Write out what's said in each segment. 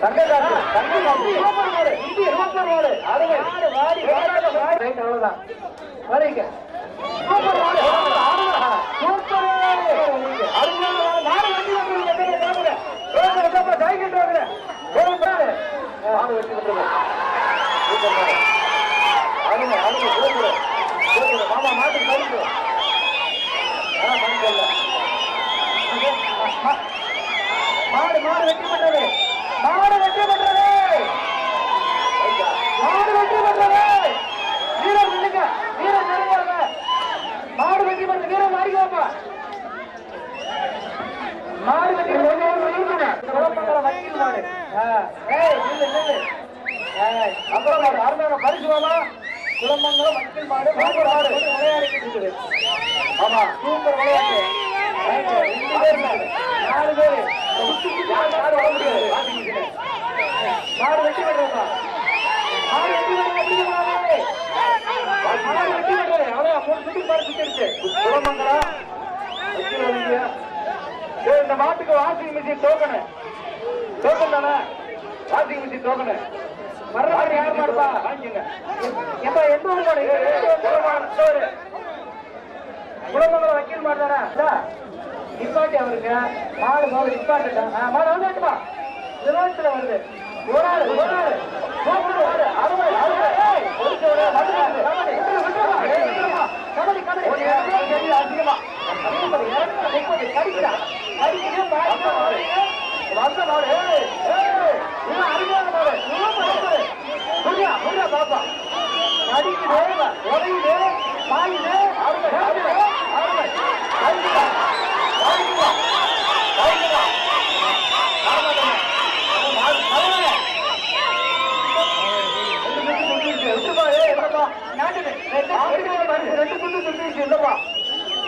தங்கக்காசு தங்கக்காசு இருபத்தொரு மாடு இது இருபத்தொரு மாடு அருமை மாடு வாடி ரைட் அவ்வளவுதான் வரீங்க சூப்பர் மாடு சூப்பர் அருமையான மாடு மாடு வெட்டி வந்துருங்க சைக்கிள் வாங்குற ஒரு வந்துருங்க சூப்பர் அருமை அருமை மாமா மாட்டுக்கு ஆ பண்ணிக்கல மாடு மாடு மாடு வெற்றி பெற்றது. மாடு வெற்றி பெற்றது. வீரர் நில்லுங்க. வீரர் நில்லுங்க. மாடு வெற்றி பெற்றது வீரர் மாறிக்கோப்பா மாடு வெற்றி வக்கீல் மாடு. ஏய் ஏய், அப்புறம் மாடு அருமையான பரிசு வாமா குழம்பங்களும் வக்கீல் மாடு சூப்பர் மாடு. விளையாடிக்கிட்டு இருக்குது. ஆமா சூப்பர் விளையாட்டு. பேர். யார் வக்கீல் வரீங்க இந்த மாட்டுக்கு வாஷிங் மிஷின் டோக்கனு டோக்கன் தானே வாஷிங் மிஷின் டோக்கனு யார் மாடுப்பா எப்ப எந்த ஊர் மாடு நிப்பாட்டி அவருங்க மாடு மாடு நிப்பாட்டுட்டேன் மாடு வந்து வேண்டுமா வருது. ஒரு ஆள் ஒரு ஆள். சூப்பர் ஆளு அறுவை கபடி, கபடி அதிகமா. முப்பது, முப்பது, கடிக்கிறா. வந்த மாடு இன்னும் அருமையான மாடு. இன்னும் பாப்பா? உடையுது பாயுது அருமை வெட்டி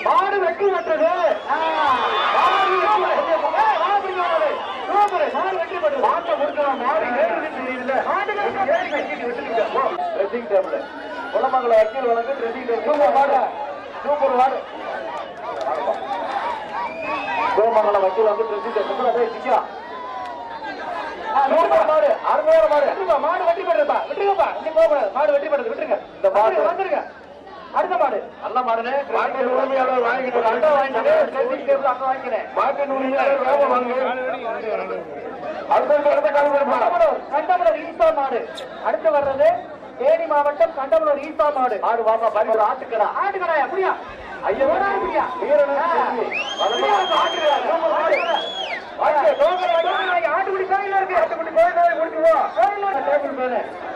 மாடு வெட்டி வெட்டுறது. மாட்டை முடிக்கலாம் மாடு ட்ரெஸ்ஸிங் டேபிள் குளமங்கல வக்கீல் வழங்கு ட்ரெஸ்ஸிங் டேபிள் சூப்பர் மாடு சூப்பர் மாடு கோமங்கல வக்கீல் வந்து ட்ரெஸ்ஸிங் டேபிள் சிக்கலாம் சூப்பர் மாடு அருமையான மாடு மாடு வெட்டி போடுறப்பா விட்டுருங்கப்பா இங்க போகக்கூடாது. மாடு வெட்டி போடுறது விட்டுருங்க. இந்த மாடு வந்துருங்க. அடுத்த மாடு நல்ல மாடுனே மாட்டு உரிமையாளர் வாங்கிட்டு அண்டா டேபிள் அங்க வாங்கிக்கிறேன் மாட்டு உரிமையாளர் அடுத்த மாடு வர்றது தேனி மாவட்டம் கண்டமலூர் ஈஸ்வா மாடு மாடு வாப்பா பரிசு ஆட்டுக்கடா ஆட்டுக்கடா அப்படியா ஐயோ அப்படியா ஆட்டுக்குடி கோயில் இருக்கு ஆட்டுக்குடி கோயில் போலீஸ் இருக்கு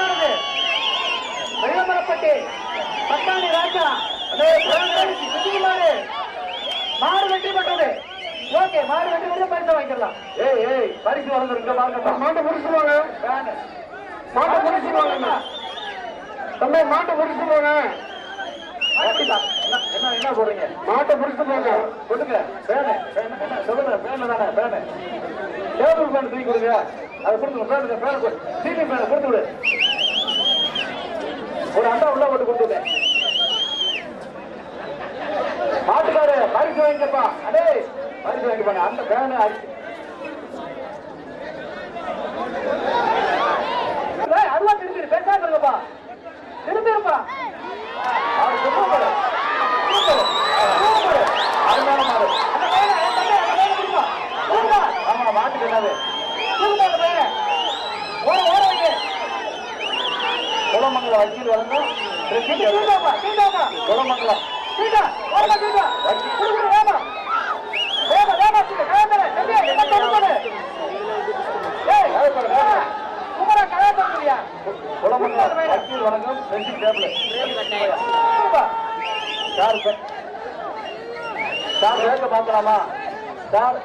வருது பட்டாணி ராஜா மாடு வெற்றி பெற்றது. ஓகே மாடு வெற்றி பெற்று பரிசு வாங்கிக்கலாம் ஏய் ஏய் பரிசு வழங்குறீங்க பாருங்க மாட்டை முடிச்சுவாங்க மாட்டை முடிச்சுவாங்க தம்பி மாட்டை முடிச்சுவாங்க என்ன என்ன போடுறீங்க மாட்டை முடிச்சு போங்க. கொடுங்க. பேனு பேனு சொல்லுங்க. பேனு தானே பேனு. டேபிள் பேன் தூக்கி கொடுங்க. அதை கொடுத்துங்க பேனுங்க பேனு சீனி பேனை கொடுத்து விடு. ஒரு அண்டா உள்ள போட்டு கொடுத்து விடு. மாட்டுக்காரு பரிசு வாங்கிக்கப்பா. அடே பரிசு வாங்கிப்பாங்க அந்த பேனு அடிச்சு ஏய், அதுவா திரும்பி பேசாம இருங்கப்பா திரும்பி இருப்பா அவர் சூப்பர் சூப்பர் சூப்பர் அருமையான மாடு அந்த பையனை, அந்த பையனை, அந்த பையனை பிடிப்பா. பிடிப்பா. ஆமா மாட்டுக்கு என்னது திரும்ப அந்த பையனை. ஓட ஓட வைங்க குளமங்கல வக்கீல் வந்து தீண்டாப்பா தீண்டாப்பா குளமங்கலம் தீண்டா ஓடமா தீண்டா குடுக்குற வேமா வேமா வேமா தீண்டா கயாந்தர தம்பி என்ன தொடுப்பது ஏய் குமரா கயாந்தரியா குளமங்கலம் வக்கீல் வணக்கம் ரெண்டு டேபிள் சார் சார். பேக்க மாத்தலாமா? சார்.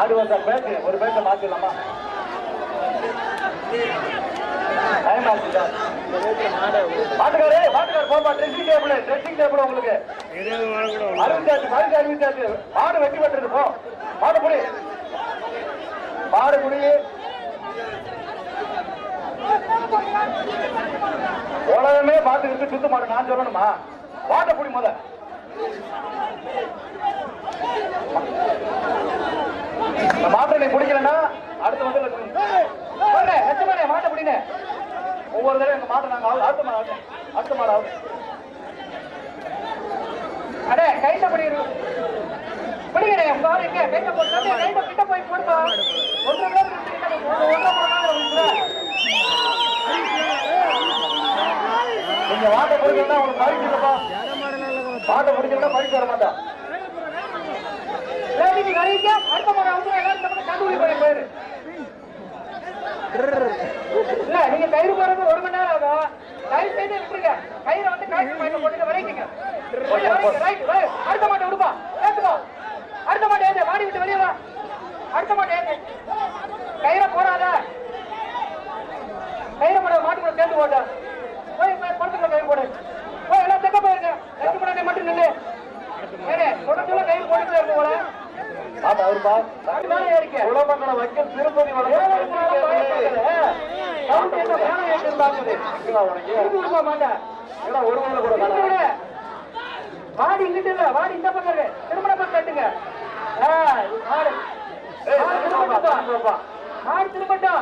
ஆடுவா சார் பேக்கு ஒரு பேக்க மாத்திடலாமா? டைம் ஆச்சு சார். மாட்டுக்காரே மாட்டுக்கார் போப்பா ட்ரெஸ்ஸிங் டேபிள் ட்ரெஸ்ஸிங் டேபிள் உங்களுக்கு. அறிவிச்சாச்சு பரிசு அறிவிச்சாச்சு மாடு வெட்டி வெட்டுறது போ. மாடு புடி மாடு புடி நேரமே பார்த்துக்கிட்டு சுத்த மாட்டேன் நான் சொல்லணுமா? வாட்ட புடி முத இந்த மாட்டை பிடிக்கலன்னா அடுத்து வந்து லட்சமானே மாட்டை பிடினே ஒவ்வொரு தடவை எங்க மாட்டை நாங்க அடுத்த மாடு அடுத்த மாடு ஆகும் அடே கைட்ட பிடிக்கிறோம் பிடிக்கிறே உங்க ஆளு எங்க கைட்ட போட்டு தம்பி, கைட்ட கிட்ட போய் போடுப்பா ஒன்றரை கிலோமீட்டர் கிட்ட ஒன்றரை மணி நேரம் நீங்க வாட்டை பிடிக்கலன்னா உங்களுக்கு பரிசு இல்லப்பா. வாட்டை பிடிக்கலன்னா பரிசு வர மாட்டா நீங்க நிறைய அடுத்த முறை வந்து எல்லாரும் கண்டுபிடி போய் போயிரு இல்ல நீங்க கயிறு போறது ஒரு மணி நேரம் ஆகும். தயவு செய்து விட்டுருங்க. கயிறை வந்து காய்ச்சி பாயிண்ட் போட்டு வரைக்குங்க ரைட் அடுத்த மாட்டை விடுப்பா. ஏத்துப்பா அடுத்த மாட்டை ஏத்து விட்டு வெளியே வா. அடுத்த மாட்டை ஏத்து கயிறை போடாத. கயிறை போட மாட்டு கூட சேர்ந்து போட்ட போய் படத்துல கயிறு போடு போய் எல்லாம் செக்க போயிருங்க லட்சம் பண்ணி மட்டும் நில்லு ஏனே தொடர்ந்துல கயிறு போட்டுட்டு இருக்கு போல ஆமா அவருப்பா மேல ஏறிக்க உலகங்கள வைக்க திருப்பதி வாடி இங்கிட்டு இல்ல வாடி இந்த பக்கம் திருமண பக்கம் கட்டுங்க. மாடு மாடு திரும்பட்டுப்பா.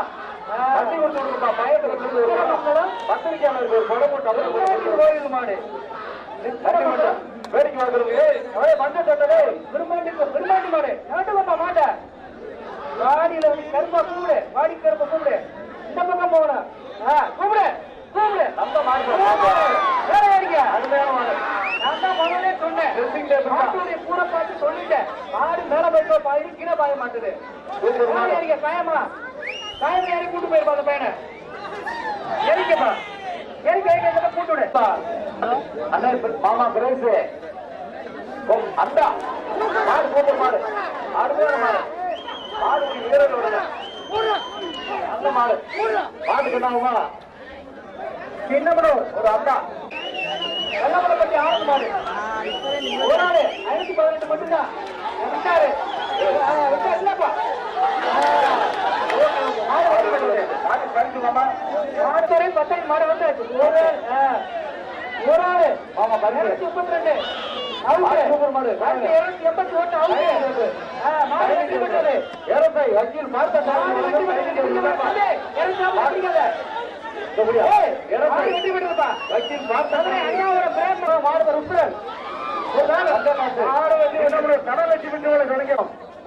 மாடு? திரும்பட்டும் மாடு வேடிக்கை பார்க்கறது மஞ்சள் தட்டவே விரும்பாண்டி விரும்பாண்டி மாடு நாட்டுப்பா மாட்ட வாடியில வந்து கருப்பா கூப்பிடு வாடி கருப்பா கூப்பிடு இந்த பக்கம் போகணும் கூப்பிடு கூப்பிடு மாடு வேற வேடிக்கை அருமையான மாடு நான் தான் முதல்ல சொன்னேன் மாட்டுடைய கூட பார்த்து சொல்லிட்டேன் மாடு மேல பாய் கீழே பாய மாட்டுது வேற வேடிக்கை பயமா பயமா ஏறி கூட்டு போயிருப்பா அந்த பையனை எரிக்க இந்த பக்கம் கூட்டு விடு அண்ணன் மாமா பிரேசு அண்டா. மாடு போட்டு மாடு. அருமையான மாடு. மாடுக்கு வீரர் அந்த மாடு. மாட்டுக்கு என்னமா சின்னமனூர் ஒரு அண்டா. வெள்ளமலை பற்றி ஆறு மாடு. ஒரு நாள் ஐநூத்தி பதினெட்டு மட்டும்தான். விட்டாரு ஆ, மாடு வந்து ஒரு முப்பத்தி ரெண்டு.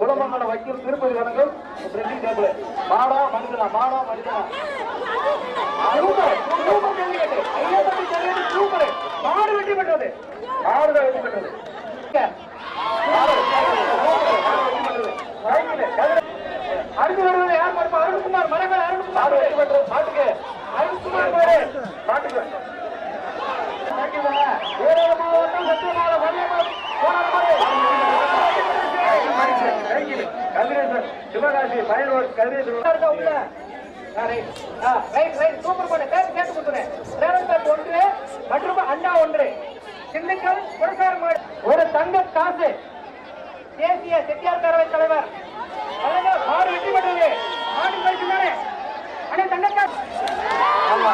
குடும்பங்கள வக்கீல் திருப்பதி வணக்கம் மாடா மனிதனா மாடா மனிதனா சூப்பர் சூப்பர் ஜல்லிக்கட்டு ஐயா தம்பி ஜல்லிக்கட்டு சூப்பர் மாடு வெற்றி பெற்றது மாடு தான் வெற்றி பெற்றது அடுத்து வருவது யார் பார்ப்பா அருண்குமார் மரங்கள் அருண்குமார் வெற்றி பெற்றது மாட்டுக்கு அருண்குமார் பேரு மாட்டுக்கு வேறொரு மாவட்டம் சத்தியமால வல்லியம்மாள் சிவகாசி பயனோர் கதிரேசன் ஒன்று மற்றும் அண்ணா ஒன்று திண்டுக்கல் கொடுக்கார் மாடு ஒரு தங்க காசு. தேசிய செட்டியார் பேரவை தலைவர் மாடு வெற்றி பெற்றது. மாடு பரிசு தானே அண்ணா தங்க காசு. ஆமா.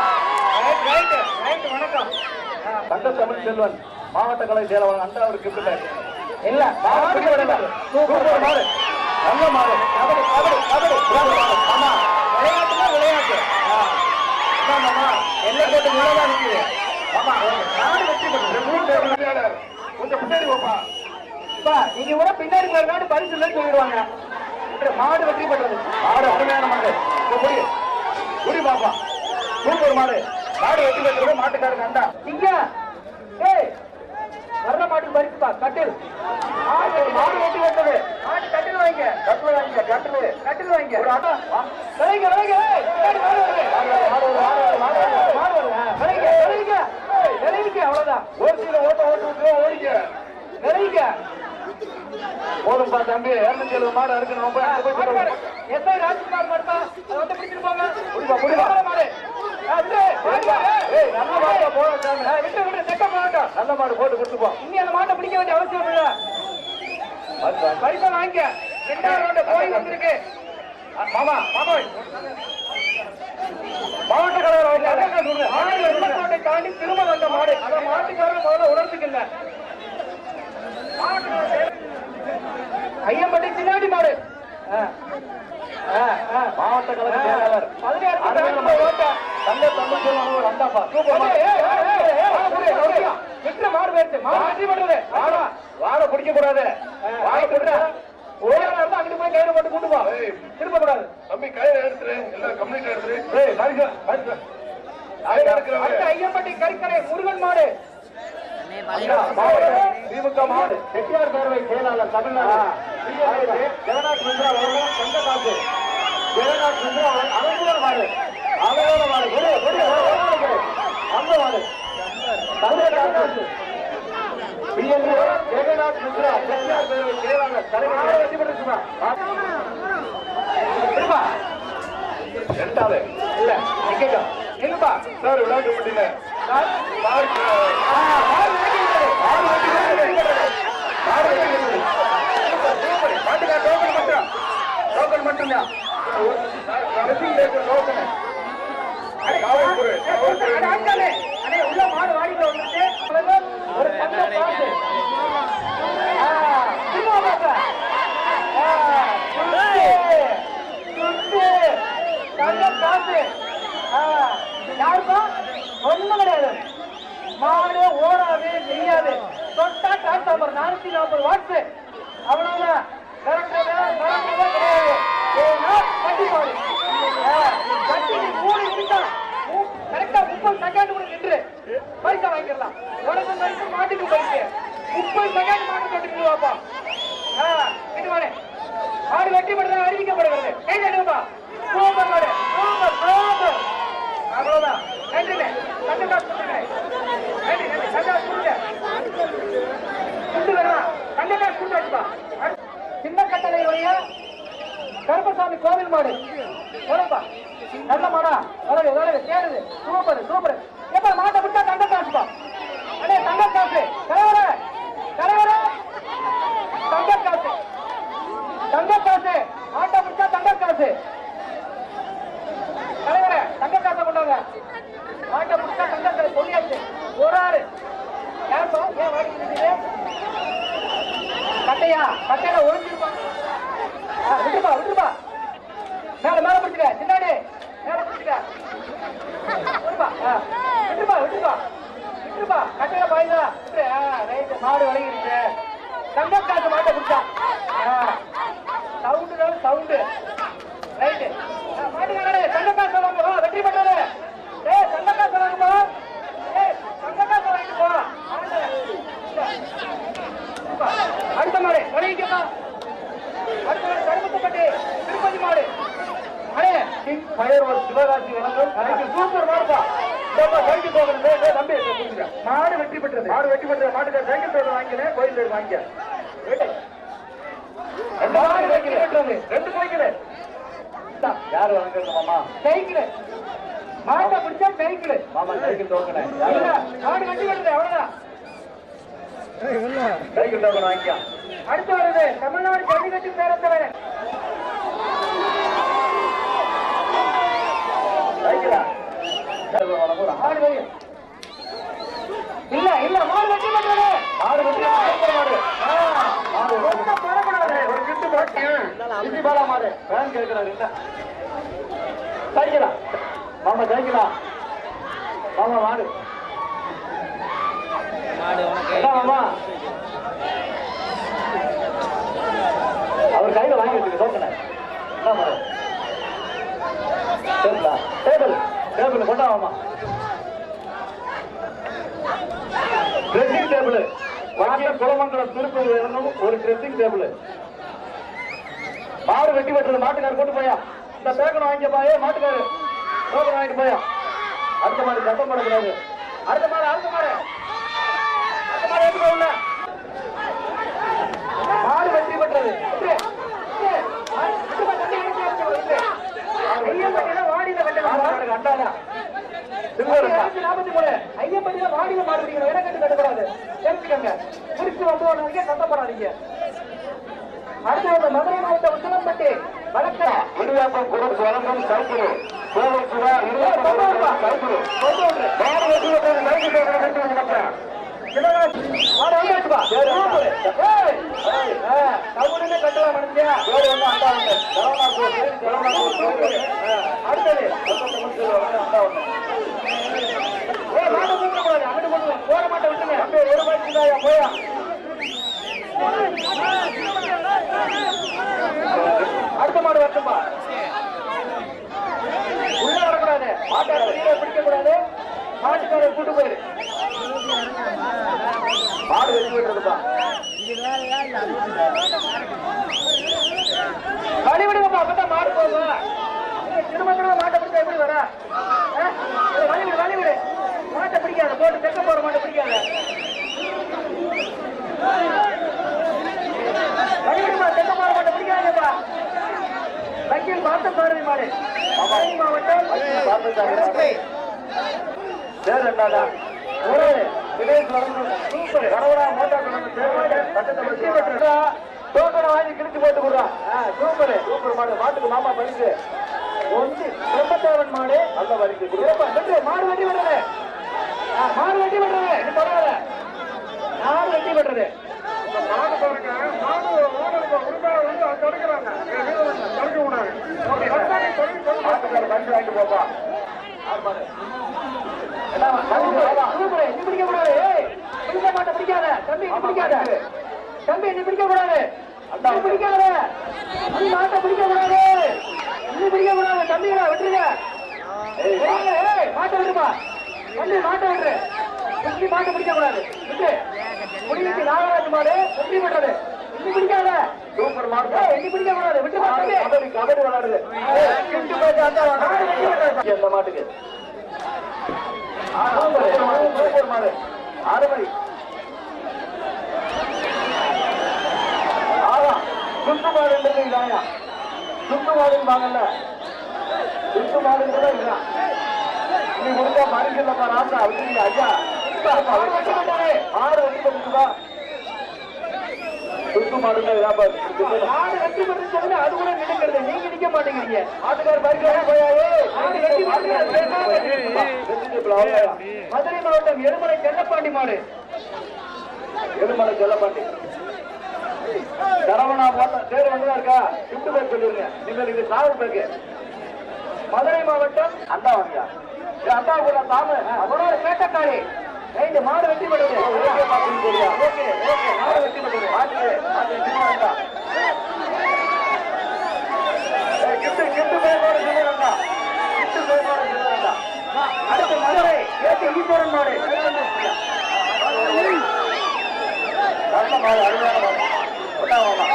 வணக்கம். தங்க தமிழ் செல்வன் மாவட்ட கலை செயலாளர் அண்டா அவருக்கு இல்ல மாடு விடல சூப்பர் மாடு. நல்ல மாடு. கபடி கபடி கபடி. ஆமா. விளையாட்டுனா விளையாட்டு. ஆ. அதான் மாமா. எல்லை போட்டு உள்ளதான் இருக்குது ஆமா. மாடு வெற்றி பெற்றது. கொஞ்சம் பின்னாடி போப்பா. அப்பா, நீங்க கூட பின்னாடி போயிருக்காட்டு பரிசு இல்லைன்னு சொல்லிடுவாங்க. மாடு வெற்றி பெற்றது. மாடு அருமையான மாடு. இப்ப புடி. புடி பாப்பா. சூப்பர் மாடு. மாடு வெற்றி பெற்றது மாட்டுக்காரங்க அண்டா இங்க. ஏய் வர்ற மாட்டுக்கு பரிசுப்பா கட்டில். மாடு மாடு வெட்டி வெட்டது மாடு கட்டில் வாங்க கட்டில் வாங்க கட்டில். கட்டில் வாங்க ஒரு அண்ணா விளைங்க விளைங்க. பின்னாடி மாடு வருது. மாடு வருது மாடு வருது மாடு வருது ஆ, விளைங்க விளைங்க. விளைங்க அவ்வளவுதான். ஒரு சீல ஓட்ட ஓட்டு விட்டு ஓடிக்க. விளைங்க போதும்பா தம்பி இருநூத்தி எழுபது மாடு. இருக்கு போய் எஸ்ஐ ராஜ்குமார் மாடுப்பா அதை வந்து பிடிச்சிருப்பாங்க. புடிப்பா புடிப்பா. மாடு. ஆ, விட்டு, விட்டு, ஏய், நல்ல மாடு நல்ல மாடு போட்டு கொடுத்துப்போம். இனி அந்த மாட்டை பிடிக்க வேண்டிய அவசியம் இல்ல. பரிசா. வாங்கிக்க. ரெண்டாவது போய் வந்திருக்கு. மாமா மாமா. மாவட்ட கலவரம் தாண்டி திரும்ப வந்த மாடு. அந்த மாட்டுக்காரன் முதல்ல உணர்ந்துக்கல ஐயம்பட்டி சின்னாடி மாடு. மாவட்ட கழக செயலாளர். தந்தை ஒரு அண்டாப்பா சூப்பர் மாடு. மாடு. மாடு. மாடு. வெற்றி. வாடா. வாட பிடிக்க கூடாது வாழ போட்டு ஓயால இருந்தா அங்கிட்டு போய் கயிறு போட்டு கூட்டு போ. திரும்ப கூடாது தம்பி கையில எடுத்துரு. எல்லாம் கம்ப்ளீட் எடுத்துரு. ஏய் அடுத்த ஐயம்பட்டி கறிக்கடை முருகன் மாடு. திமுக மாவட்ட செட்டியார் பேரவை செயலாளர் தமிழ்நாடு. ஜெகநாத் மிஸ்ரா அவர்கள் சொந்த காசு ஜெகநாத் மிஸ்ரா அவர்கள் அழகுல மாடு. அழகான மாடு. அந்த மாடு. தந்தை காசு பிஎல்ஏ ஜெகநாத் மாடு வெட்டி விட்டது. மாடு வெட்டி விட்டது. மாட்டுக்கார டோக்கன் மட்டும். டோக்கன் மட்டும்தான் காவல்துறை உள்ள மாடு வாடிட்டு வந்துருச்சு. ஒரு தங்க காசு. ஆ, திரும்ப பாக்க. ஆ, சுத்து. சுத்து. தங்க காசு. ஆ, யாருப்பா? ஒண்ணும் கிடையாது. மாடு ஓடாது செய்யாது தொட்டா டிரான்ஸ்பார்மர் நானூத்தி நாற்பது வாட்ஸ் அவ்வளவுதான் கரெக்டாக கரெக்டாக கிடையாது ஏன்னா கட்டி மாடு ஆ, கட்டி மூணு நிமிஷம் மூ- கரெக்டா முப்பது செகண்ட் கூட நின்று பைசா வாங்கிடலாம் உனக்கு பரிசு மாட்டுக்கு பைசு முப்பது செகண்ட் மாட்டு தொட்டு வாப்பா ஆ வெற்றி பெற்றது அறிவிக்கப்படுகிறது. கை தட்டுப்பா சூப்பர் மாடு. Super super. அவ்வளவுதான். நன்றிண்ணே கண்டிப்பா சொல்லுங்க நன்றி நன்றி. கண்டிப்பா சொல்லுங்க சுட்டு வரலாம் கண்டிப்பா சுட்டு சின்ன கட்டளை வழியா கருப்பசாமி கோவில் மாடு. எவ்வளவுப்பா நல்ல மாடா. வளரு வளரு. சேருது சூப்பர் சூப்பர். எப்ப மாட்டை விட்டா தங்க காசுப்பா அண்ணே தங்க காசு தலைவர தலைவர தங்க காசு தங்க காசு மாட்டை விட்டா தங்க காசு. தலைவரே தங்க காசை கொண்டாங்க மாட்டை முடிச்சா தங்க காசு சொல்லியாச்சு. ஒரு ஆளு. யாருப்பா ஏன் வாடிக்கிறீங்க கட்டையா? கட்டையில ஒழிஞ்சிருப்பா ஆ, விட்டுப்பா விட்டுப்பா மேல மேல பிடிச்சிக்க. சின்னாடி. மேல பிடிச்சிக்க. விட்டுப்பா ஆ, விட்டுப்பா விட்டுப்பா விட்டுப்பா கட்டையில பாயுதா? விட்டு ஆ மாடு வலிக்கிருக்கு தங்க காசு மாட்டை பிடிச்சா. சவுண்டு தான் சவுண்டு. வெற்றி பண்ணாரு ஏய் தங்க காசு வாங்கப்பா ஏய் தங்க காசு வாங்கிட்டு போ. ஆண்டு. இந்தா. அடுத்த மாடு. வலிக்கப்பா அடுத்த மாடு கருமத்தப்பட்டி திருப்பதி மாடு. அடே. ஃபயர் சிவகாசி வழங்கும் சூப்பர் மாடுப்பா டேய், டேய், தம்பி. மாடு வெற்றி பெற்றது. மாடு வெட்டி பெற்ற மாட்டுக்கார சைக்கிள் டோக்கன் வாங்கினேன் கோயில் பேர் வாங்கிக்க ரெண்டு மாடு வெற்றி பெற்றது. ரெண்டு சைக்கிள். யார் வாங்குறது மாமா? சைக்கிள் மாட்டை பிடிச்சா சைக்கிள் மாமா டோக்கன் இல்ல மாடு வெற்றி பெற்றது அவ்வளவுதான் சைக்கிள் டோக்கன் வாங்கிக்க. அடுத்து வருது தமிழ்நாடு ஜல்லிக்கட்டு பேரத்தவர் மாடு இல்ல இல்ல மாடு பெற்றது மாடு வெட்டி சூப்பர் மாடு மாடு ரொம்ப பரப்படாது ஏய், ஒரு கிட்டு பாட்டி கிட்டி பாலா மாடு. வேன் கேட்கிறாரு இல்ல. சைக்கிளா மாமா சைக்கிளா மாமா மாடு. என்ன மாமா? அவர் கையில வாங்கி வச்சுக்க சரிங்களா டேபிள்? டேபிள். கொண்டா மாமா. ட்ரெஸ்ஸிங் டேபிள் வாங்க குளமங்கலம் திருப்பதி ஒரு ட்ரெஸ்ஸிங் டேபிள் மாடு வெட்டி வெட்டுறது மாட்டுக்காரர் கொண்டு போயா இந்த பேக்கனை வாங்கிக்க போயே மாட்டுக்காரு டோக்கன் வாங்கிட்டு போயா அடுத்த மாடு சத்தம் பண்ணக்கூடாது அடுத்த மாடு அடுத்த மாடு அடுத்த மாடு எடுத்து உள்ள மாடு வெட்டி பெற்றது விட்டு. வாடியில மாடு பிடிக்கணும். கட்டக்கூடாது. தெரிஞ்சுக்கங்க. குறிச்சு வந்து அடுத்து மதுரை மாவட்டம் உசிலம்பட்டி வழக்கரை இடியாப்பம் குரல் வழங்கும் சைக்கிள். கோவை சுறா ஏய், தொண்ணூறு ரூபா. கைப்படு கொண்டு விடுற மாடு வெட்டி விடுறது கைக்கு போடுற வெட்டி விடுற மக்கள் மாடு வந்தாச்சுப்பா சரி, அண்ணா. ஏய் ஏய் ஆ தகுடுனே கட்டலாம் மனுஷியா வேறு ஒண்ணு அண்டா ஒண்ணு சரவணா கோயில் சரவணா கோயில் அடுத்தது பக்கத்து முடிச்சு அண்டா ஒண்ணு ஏய் மாட்டை தூக்க கூடாது அங்கிட்டு கொண்டு போற மாட்டை விட்டுங்க ஒரு தாயா போயா அடுத்த மாடு வரட்டும்பா உள்ள வரக்கூடாது. மாட்டை வெளியில பிடிக்க கூடாது. மாட்டுக்காரர் கூட்டு போயிரு. மாடு வெளியே விடுறதுப்பா வழி அப்பதான் மாடு போகும் திரும்ப திரும்ப மாட்டை பிடிச்சா எப்படி வர வழிவிடு வழிவிடு மாட்டை பிடிக்காத போட்டு தெக்க போற மாட்டை பிடிக்காத வழி விடுமா தெக்க போற மாட்டை பிடிக்காதப்பா வக்கீல் பார்த்த பாரதி மாடு மாவட்டம். சரி அண்ணாடா ஒரு நடந்து சூப்பர். கடவுளா மோட்டா கடந்து டோக்கனை வாங்கி கிழிச்சு போட்டு கொடுறான் சூப்பர். சூப்பர் மாடு. மாட்டுக்கு மாமா பரிசு. ஒன்று பிரம்மதேவன் மாடு. நல்ல வரிக்கு மாடு வெட்டி விடுறது மாடு வெட்டி விடுறது இது பரவாயில்ல மாடு வெட்டி விடுறது மாடு பாருங்க மாடு வந்து தடுக்கிறாங்க கூடாது பரிசு வாங்கிட்டு போப்பா நீ பிடிக்க கூடாது. பிடிக்க மாட்ட பிடிக்காத. தம்பி நீ பிடிக்காத. தம்பி நீ பிடிக்க கூடாது. நீ பிடிக்காத நீ மாட்டை பிடிக்க கூடாது. நீ பிடிக்க கூடாது. தம்பிகளை விட்டுருங்க. மாட்டை விடுமா தம்பி மாட்டை விட்டுரு தம்பி மாட்டை பிடிக்க கூடாது. விட்டு. முடிவுக்கு நாகராஜ் மாடு. வெற்றி பெற்றது இன்னி பிடிக்காத. சூப்பர் ஏய், இன்னி பிடிக்க கூடாது விட்டு மாடு மாட்டே கபடி கபடி விளையாடுது. ஏய், கிழிச்சு போயிட்டு அந்த மாடு வெட்டி விடுறது. இந்த மாட்டுக்கு? ஆ, சூப்பர் மாடு, சூப்பர் மாடு அருமை ஆமா சுத்து மாடுன்றது இதாயா? சுத்து மாடுன்னு வாங்கல சுத்து மாடுன்றது இதுதான் நீ கொடுத்தா மனுஷன் இல்லப்பா ராசா விட்டுருங்க ஐயா. மாடு வெட்டி விட்டாரு ஆறு பண்ணிட்டுதா சுத்து மாடுன்னா இதாப்பா மாடு வெற்றி பெற்று சொல்லுங்க அது கூட நினைக்கிறது நீங்க நிக்க மாட்டேங்கிறீங்க. ஆட்டுக்கார் வெட்டி பெற்று மதுரை மாவட்டம் எருமலை செல்லப்பாண்டி மாடு. எருமலை செல்லப்பாண்டி. சரவணா போட்ட பேர் வந்துதான் இருக்கா? ஷிஃப்ட் பேர் சொல்லிருங்க. நீங்கள் இது சாவர் பேருக்கு. மதுரை மாவட்டம் அண்டா வாங்க அண்டா கூட தாம அவரோட பேட்டக்காரி. இந்த மாடு வெற்றி பெற்றது ஓகே பாத்துன்னு போறியா ஓகே ஓகே. மாடு அடுத்து மதுரை. ஏசி ஈஸ்வரன் மாடு. நல்ல மாடு அருமையான மாடு. ஒட்டா வாமா.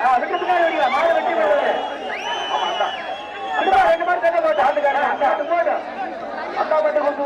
ஆ, விட்டு பின்னாடி வரீங்களா மாடு ஆமா அண்டா அடுத்த ரெண்டு மாடு தங்க போட்டு ஆட்டுக்காரன் போட்டு அண்டா மட்டும் கொண்டு